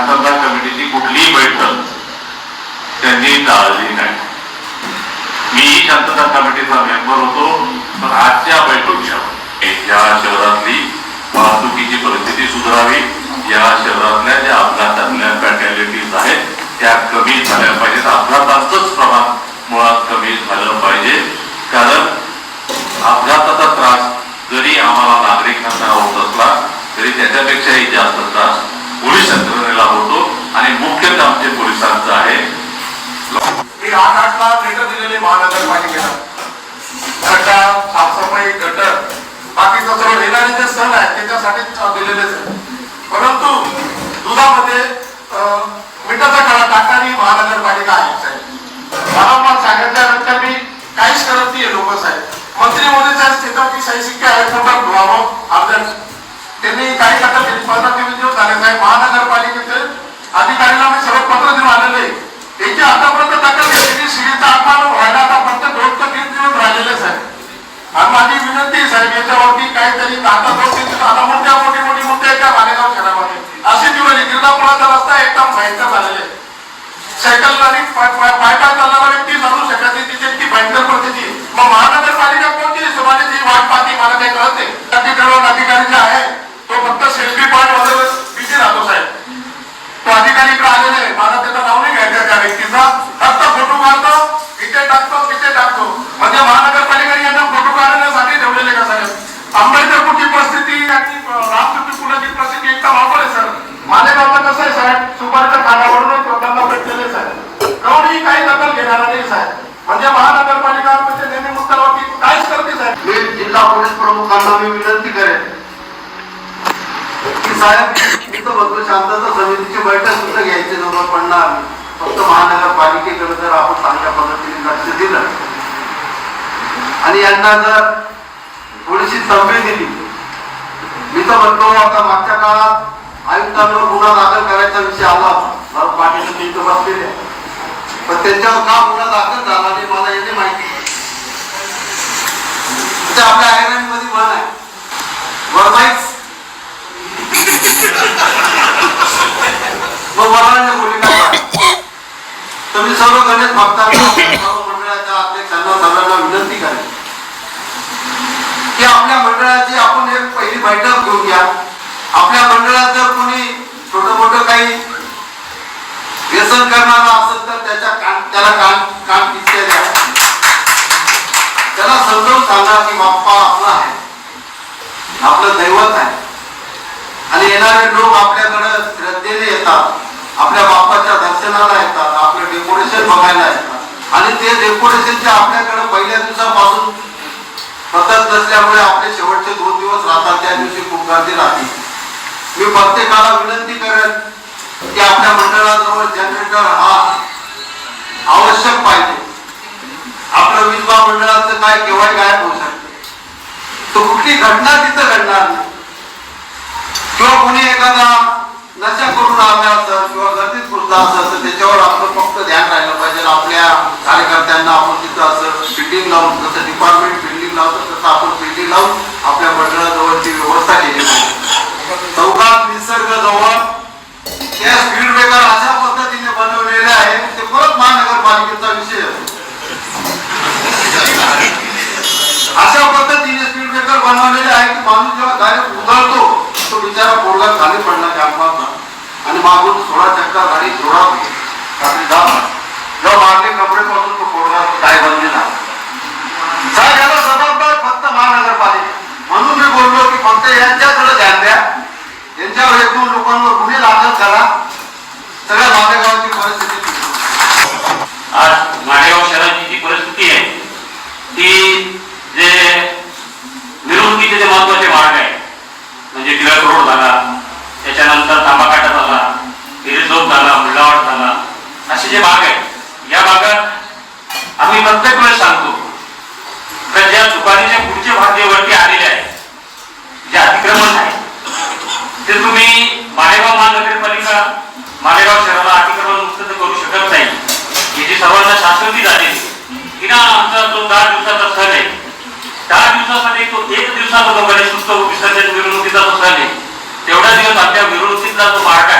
शांतता कमिटीची कुठलीही बैठक त्यांनी टाळली नाही. मी शांतता कमिटीचा मेंबर होतो पण आजच्या बैठकीच्या या शहरातली वाहतुकीची परिस्थिती सुधारावी या शहरातल्या ज्या अपघातातल्या फॅटॅलिटीज आहेत त्या कमी झाल्या पाहिजेत. अपघाताचंच प्रमाण मुळात कमी झालं पाहिजे. कारण अपघाताचा त्रास जरी आम्हाला नागरिकांना होत असला तरी त्याच्यापेक्षाही जास्त त्रास पोलीस यंत्रणेला होतो आणि मुख्यतः आमचे पोलिसांचं आहे. आठ आठ लाख लिटर दिलेले महानगरपालिकेला. गटार साफसफाई गटर बाकीचं सर्व येणारे जे सण आहेत त्याच्यासाठी दिलेलेच आहे परंतु दुधामध्ये मिठाचा खडा टाकणारी महानगरपालिका आहे साहेब. वारंवार सांगितल्यानंतर मी काहीच करत नाही लोक साहेब. मंत्री मोदी साहेब शेतात की साई शिक्के आहेत मोठा धुवावं अर्जंट. त्यांनी काही कटा पंधरा तेवीस दिवस साहेब महानगरपालिकेचे अधिकाऱ्यांना मी सर्व पत्र देऊन आलेले आहे. त्याची आतापर्यंत दखल घेतली सीडीचा अपमान व्हायला आता फक्त दोन ते तीन दिवस राहिलेले साहेब आणि माझी विनंती साहेब याच्यावरती काहीतरी आता दोन तीन दिवस आता मोठ्या मोठी मोठी मोठ्या त्या मालेगाव शहरामध्ये. असे दिवस गिरणापुराचा रस्ता एकदम भयंकर झालेले सायकल आणि पाय पाय चालणारा व्यक्ती चालू शकत नाही तिची इतकी भयंकर परिस्थिती मग महानगरपालिका कोणती समाजाची ती वाट पाहते मला काही कळत नाही. अधिकारी जे आहे तो फक्त सेल्फी पॉईंटमध्ये बिझी राहतो साहेब? तो अधिकारी इकडे आलेला आहे. मला त्याचं नाव नाही घ्यायचं त्या व्यक्तीचा. फक्त फोटो काढतो इथे टाकतो तिथे टाकतो. म्हणजे महानगरपालिकेने यांना फोटो काढण्यासाठी ठेवलेले का साहेब? आंबेडकरपूरची परिस्थिती आणि रामकृष्ण पुलाची परिस्थिती एकदम अवघड आहे सर मालेगावचं कसं आहे साहेब? सुपारीच्या खाण्यावरूनच लोकांना भेटलेले साहेब. कोणीही काही दखल घेणार नाही साहेब. म्हणजे महानगरपालिका म्हणजे नेहमी मुद्दा काहीच करते साहेब. जिल्हा पोलीस प्रमुखांना मी विनंती की साहेब बघतो शांतता समितीची बैठक सुद्धा घ्यायची जवळ पडणार. फक्त महानगरपालिकेकडे जर आपण चांगल्या पद्धतीने लक्ष दिलं. आणि यांना जर थोडीशी संवेद दिली. मी तर म्हणतो आता मागच्या काळात आयुक्तांवर गुन्हा दाखल करायचा विषय आला होता. मला पाटील मी बसलेले पण त्यांच्यावर का गुन्हा दाखल झाला नाही मला याची माहिती आपल्या आयरनमध्ये म्हण आहे वरमाईच मग वरांच्या बोली तुम्ही सर्व गणेश भक्तांना सर्व मंडळाच्या अध्यक्षांना सर्वांना विनंती करेन. की आपल्या मंडळाची आपण एक पहिली बैठक घेऊन घ्या. आपल्या मंडळात जर कोणी छोट मोठं काही व्यसन करणारा असेल तर त्याच्या कान त्याला कान कान किचके द्या. त्याला समजावून सांगा की बाप्पा आपला आहे. आपलं दैवत आहे. आणि येणारे लोक आपल्याकडे श्रद्धेने येतात. आपल्या बापाच्या दर्शनाला येतात आपलं डेकोरेशन बघायला येतात. आणि ते डेकोरेशनच्या आपल्याकडे पहिल्या दिवसापासून सतत नसल्यामुळे आपले शेवटचे दोन दिवस राहतात त्या दिवशी खूप गर्दी राहते. मी प्रत्येकाला विनंती करेन की आपल्या मंडळाजवळ जनरेटर हा आवश्यक पाहिजे. आपलं वीज मंडळाचं काय केव्हा गायब होऊ शकते. तो कुठली घटना तिथं घडणार नाही. किंवा कोणी एखादा नशा करून आला असेल किंवा गर्दीत घुसला असं तर त्याच्यावर आपलं फक्त ध्यान राहिलं पाहिजे. आपल्या कार्यकर्त्यांना आपण तिथं असं बिल्डिंग लावून जसं डिपार्टमेंट बिल्डिंग लावतो तसं आपण बिल्डिंग लावून आपल्या मंडळाजवळची व्यवस्था केली पाहिजे चौकात निसर्ग जवळ त्या स्पीड ब्रेकर अशा पद्धतीने बनवलेले आहे ते परत महानगरपालिकेचा विषय आहे अशा पद्धतीने स्पीड ब्रेकर बनवलेले आहे की माणूस जेव्हा डायरेक्ट उधळतो तो बिचारा पोरगा खाली पडला कॅम्पाचा आणि मागून त्याचा भारी गाडी होईल आपली जात जेव्हा मागले कपडे पासून तो कोरोना काय बनलेला साहेब याला जबाबदार फक्त महानगरपालिका. म्हणून मी बोललो की फक्त यांच्याकडे ध्यान द्या. यांच्यावर एक दोन लोकांवर गुन्हे दाखल करा. सगळ्या मालेगावची परिस्थिती आज मालेगाव शहराची जी परिस्थिती आहे ती जे मिरवणुकीचे जे महत्त्वाचे मार्ग आहे म्हणजे टिळक रोड झाला त्याच्यानंतर तांबाकाटा झाला हिरे झाला मुल्लावाड झाला असे जे भाग आहेत या भागात आम्ही प्रत्येक वेळेस सांगतो तर ज्या दुकानीच्या पुढचे भाग जे वरती आलेले आहेत जे अतिक्रमण आहे ते तुम्ही मालेगाव महानगरपालिका मालेगाव शहराला अतिक्रमण मुक्त तर करू शकत नाही. ही जी सर्वांना शाश्वती झाली की ना आमचा जो दहा दिवसाचा सण आहे दहा दिवसामध्ये तो एक दिवसाचा जो गणेश उत्सव विसर्जन मिरवणुकीचा जो सण आहे तेवढा दिवस आपल्या मिरवणुकीतला जो मार्ग आहे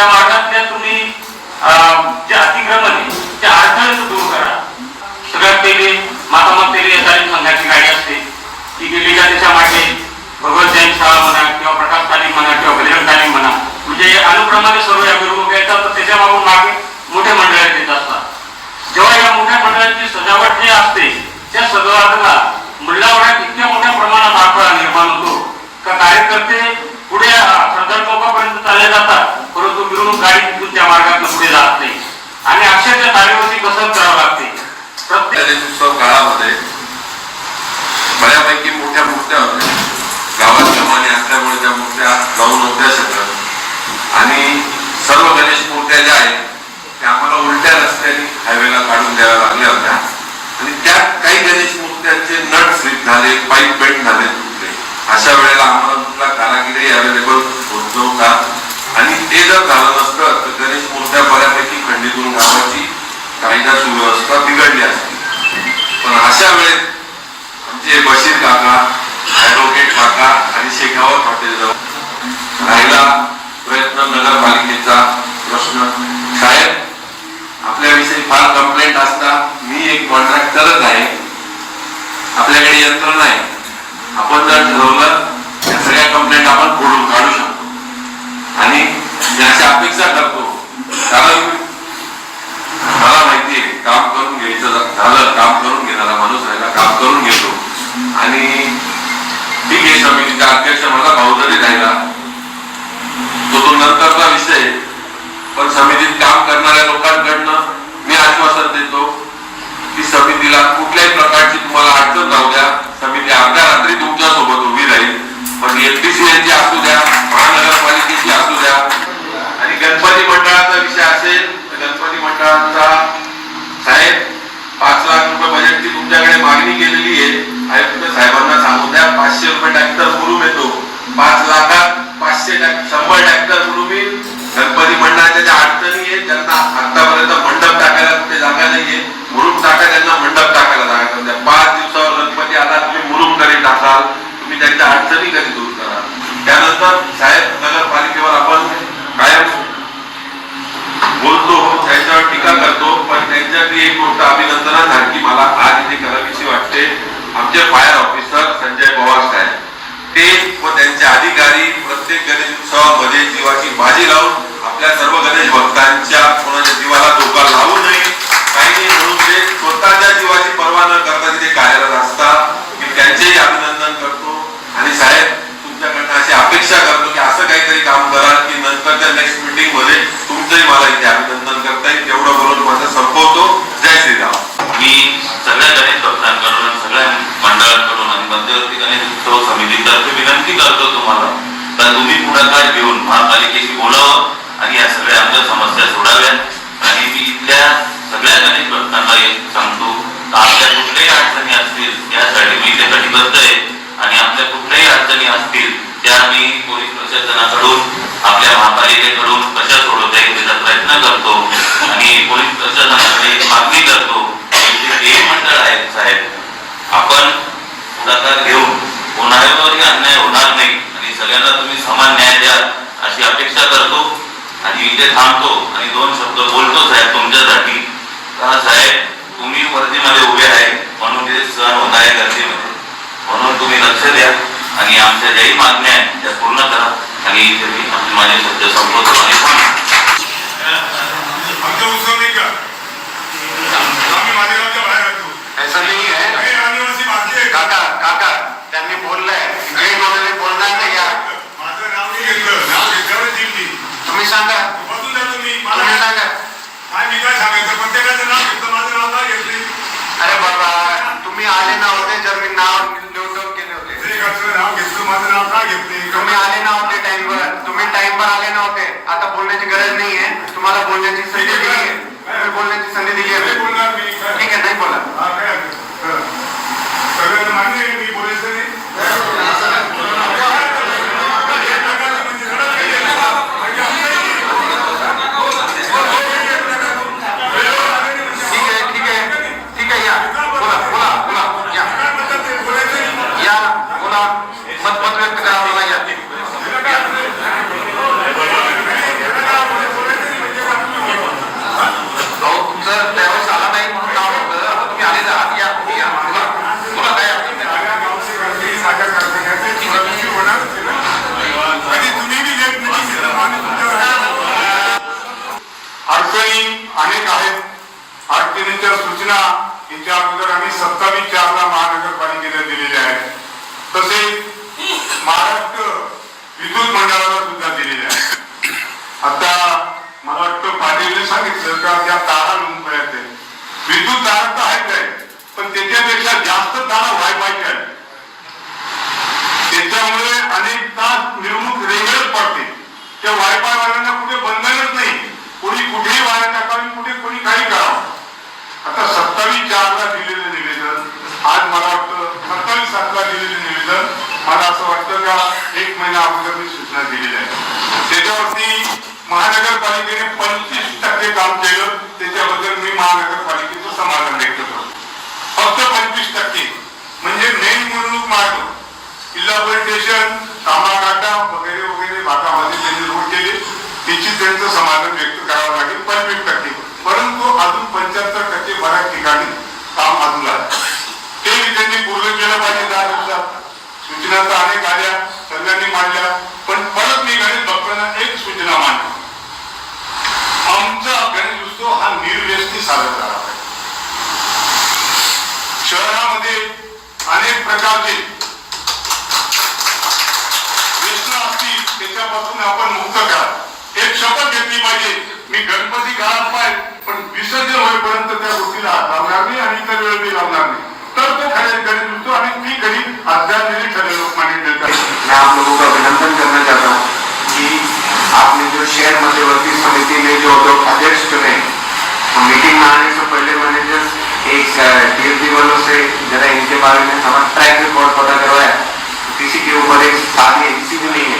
त्या अं, जे अतिक्रमण आहे त्या अडथळ्याचं दूर करा. सगळ्यात पहिले मातामत तेली तालीम संघाची गाडी असते. ती गेली का त्याच्यामागे भगवत जैन शाळा म्हणा किंवा प्रकाश तालीम म्हणा किंवा बजरंग तालीम म्हणा. म्हणजे अनुक्रमाने सर्व या मिरवणुका येतात तर त्याच्या मागून मागे मोठे मंडळात येत असतात. जेव्हा या मोठ्या मंडळाची सजावट जी असते त्या सजावटला मुलावड्यात इतक्या मोठ्या प्रमाणात अडथळा निर्माण होतो का कार्यकर्ते पुढे श्रद्धा चौकापर्यंत चालले जातात परंतु मिरवणूक गाडी तिथून त्या मार्गातून पुढे जात नाही आणि अक्षरशः तारेवरती कसरत करावं लागते प्रत्येक गणेशोत्सव काळामध्ये बऱ्यापैकी मोठ्या मूर्त्या होत्या गावात कमानी असल्यामुळे त्या मूर्त्या जाऊ नव्हत्या शकत आणि सर्व गणेश मूर्त्या ज्या आहेत त्या आम्हाला उलट्या रस्त्याने हायवेला काढून द्याव्या लागल्या होत्या आणि त्यात काही गणेश मूर्त्यांचे नट स्लिप झाले पाईप बेंड झाले तुटले अशा वेळेला आम्हाला कुठला कारागिरी अवेलेबल होत नव्हता आणि ते जर झालं नसतं तर गणेश मूर्त्या बऱ्यापैकी खंडितून गावाची कायदा सुव्यवस्था बिघडली असती. पण अशा वेळेत आमचे बशीर काका ऍडव्होकेट काका आणि शेखावत हॉटेल जवळ राहिला प्रयत्न नगरपालिकेचा प्रश्न. साहेब आपल्याविषयी फार कंप्लेंट असता. मी एक कॉन्ट्रॅक्टरच आहे. आपल्याकडे यंत्र नाही. आपण जर ठरवलं त्या सगळ्या कंप्लेंट आपण फोडून काढू शकतो. आणि मी अशी अपेक्षा करतो कारण मला माहितीये काम करून घ्यायचं झालं काम करून घेणारा माणूस राहिला काम करून घेतो. आणि ठीक आहे समितीचा अध्यक्ष मला भाऊ जरी राहिला तो तो नंतरचा विषय पण समितीत काम करणाऱ्या लोकांकडनं मी आश्वासन देतो समितीला कुठल्याही प्रकारची तुम्हाला अडचण राहू द्या. समिती अर्ध्या रात्री तुमच्यासोबत उभी राहील. पण एफडीसीएलची असू द्या महानगरपालिकेची असू द्या. आणि गणपती मंडळाचा विषय असेल तर गणपती मंडळाचा साहेब पाच लाख रुपये बजेटची तुमच्याकडे मागणी केलेली आहे. आयुक्त साहेबांना सांगून द्या पाचशे रुपये ट्रॅक्टर मुरुम येतो. पाच लाखात पाचशे शंभर ट्रॅक्टर मुरुम येईल. गणपती मंडळाच्या ज्या अडचणी आहेत त्यांना आतापर्यंत मंडप टाकायला कुठे जागा नाहीये. मुरुम टाकायला त्यांना मंडप टाकायला जागा करून द्या. पाच दिवसावर गणपती आला तुम्ही मुरुम कधी टाकाल तुम्ही त्यांच्या अडचणी कधी दूर कराल त्यानंतर साहेब नगरपालिकेवर आपण कायम बोलतो त्यांच्यावर टीका करतो पण त्यांच्यातली एक गोष्ट अभिनंदनासारखी मला आज इथे करावीशी वाटते. आमचे फायर ऑफिसर संजय पवार साहेब ते व त्यांचे अधिकारी प्रत्येक गणेश उत्सवामध्ये जीवाची बाजी लावून आपल्या सर्व गणेश भक्तांच्या कोणाच्या जीवाला धोका लावू नये काही नाही म्हणून ते स्वतःच्या जीवाची पर्वा न करता तिथे कार्यरत असतात मी त्यांचेही अभिनंदन करतो आणि साहेब तुमच्याकडनं अशी अपेक्षा करतो की असं काहीतरी काम कराल की नंतरच्या नेक्स्ट मीटिंगमध्ये तुमचंही मला इथे अभिनंदन करता येईल तेवढं बोलून माझं संपवतो जय श्रीराम मी सगळ्या गणेश भक्तांकडून आणि सगळ्या मंडळांकडून आणि मध्यवर्ती गणेश उत्सव समितीतर्फे विनंती करतो तुम्हाला. तर तुम्ही पुढाकार घेऊन महापालिकेशी बोलावं आणि या सगळ्या आमच्या समस्या सोडाव्या आणि मी इथल्या सगळ्या गणेश भक्तांना सांगतो. आपल्या कुठल्याही अडचणी असतील त्यासाठी मी इथे कटिबद्ध आहे. आणि आपल्या कुठल्याही अडचणी असतील त्या मी पोलीस प्रशासनाकडून आपल्या महापालिकेकडून कशा सोडवता येईल त्याचा प्रयत्न करतो आणि पोलीस प्रशासनाकडे एक मागणी करतो की जे मंडळ आहेत साहेब आपण पुढाकार घेऊन कोणावरही अन्याय होणार नाही आणि सगळ्यांना तुम्ही समान न्याय द्या अशी अपेक्षा करतो आणि इथे थांबतो आणि दोन शब्द बोलतो साहेब तुमच्यासाठी. साहेब तुम्ही वर्दीमध्ये उभे आहे म्हणून तिथे सण होत आहे गर्दीमध्ये. म्हणून तुम्ही लक्ष द्या आणि आमच्या ज्याही मागण्या आहेत त्या पूर्ण करा. आणि इथे मी माझे शब्द संपवतो आणि ऐसा नहीं है. काका काका त्यांनी बोललंय. जे बोलणार नाही या माझं नाव नाही घेतलं. तुम्ही सांगा. बसून मी मला तुम्ही सांगा. काय मी काय सांगायचं? प्रत्येकाचं नाव घेतलं माझं नाव का घेतली? अरे बाबा तुम्ही आले नव्हते जर मी नाव नोट डाऊन केले होते. प्रत्येकाचं नाव घेतलं माझं नाव का घेतले? तुम्ही आले नव्हते टाइमवर. तुम्ही टाइमवर आले नव्हते आता बोलण्याची गरज नाही आहे. तुम्हाला बोलण्याची संधी दिली आहे. तुम्ही बोलण्याची संधी दिली आहे. बोलणार मी. ठीक आहे नाही बोला. सगळ्यांना मान्य आहे मी बोलायचं नाही ठीक आहे ठीक आहे ठीक आहे या बोला बोला बोला या काय म्हणतात ते बोलायचं नाही. या बोला मत मत व्यक्त करा बोला या मला वाटतं पाटीलने सांगितलं का त्या तारा मुंबई आहेत विद्युत तारा तर आहेत काय पण त्याच्यापेक्षा जास्त तारा वायफायच्या आहेत त्याच्यामुळे अनेक तास मिरवणूक रेग्युलर पडते. त्या वायफाय वाल्यांना कुठे बंधनच नाही. कोणी कुठेही वाया टाकावी कुठे कोणी काही करावं. आता सत्तावीस चारला दिलेलं निवेदन आज मला वाटतं सत्तावीस सातला दिलेलं निवेदन मला असं वाटतं का एक महिना अगोदर मी सूचना दिलेली आहे. त्याच्यावरती महानगरपालिकेने पंचवीस टक्के काम केलं त्याच्याबद्दल मी महानगरपालिकेचं समाधान व्यक्त करतो. फक्त पंचवीस टक्के. म्हणजे मेन निवडणूक मार्ग किल्ला कामाकाटा वगैरे वगैरे भागामध्ये त्यांनी रूढ केली. तिची त्यांचं समाधान व्यक्त करावं लागेल पंचवीस टक्के. परंतु अजून पंच्याहत्तर टक्के बऱ्याच ठिकाणी काम अजून आहे. ते त्यांनी पूर्ण केलं पाहिजे दहा दिवसात. सूचना तर अनेक आल्या सगळ्यांनी मांडल्या पण परत मी गणेश भक्तांना एक सूचना मांडली. आमचा गणेश उत्सव हा निर्व्यस्ती साजरा करावा शहरामध्ये अनेक प्रकारचे त्याच्यापासून आपण मुक्त करा. एक शपथ घेतली पाहिजे. मी गणपती पाहिजे पण विसर्जन होईपर्यंत त्या गोष्टीला हात लावणार नाही आणि इतर वेळ मी लावणार नाही. तर तो खरे आणि ती मैं आप लोगों का अभिनंदन करना चाहता हूँ कि आपने जो शहर मध्यवर्ती समिति में जो अध्यक्ष चुने तो मीटिंग में आने से पहले मैंने एक टीएमपी वालों से जरा इनके बारे में हमारा ट्रैक रिकॉर्ड पता करवाया तो किसी के ऊपर एक या किसी भी नहीं है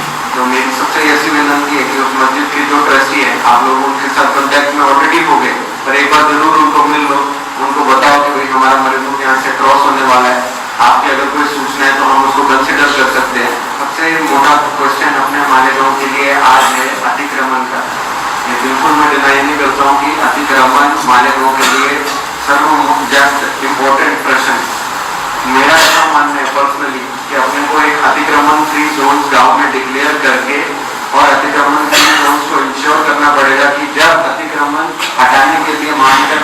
तो मेरी सबसे ऐसी विनंती है कि उस मस्जिद के जो ट्रस्टी है, आप लोग उनके साथ कॉन्टैक्ट में ऑलरेडी हो गए। पर एक बार ज़रूर उनको मिल लो, उनको बताओ कि भाई हमारा मरीजों यहाँ से क्रॉस होने वाला है। आपकी अगर कोई सूचना है तो हम उसको कंसिडर कर सकते हैं। सबसे मोटा क्वेश्चन अपने मालेगांव के लिए आज है अतिक्रमण का। ये बिल्कुल मैं डिनाई नहीं करता हूँ कि अतिक्रमण मालेगांव के लिए सर्व जस्ट इम्पोर्टेंट प्रश्न है। मेरा ऐसा मानना है पर्सनली कि अपने को एक अतिक्रमण फ्री जोन गांव में डिक्लेयर करके और अतिक्रमण फ्री जोन को इंश्योर करना पड़ेगा कि जब अतिक्रमण हटाने के लिए महानगर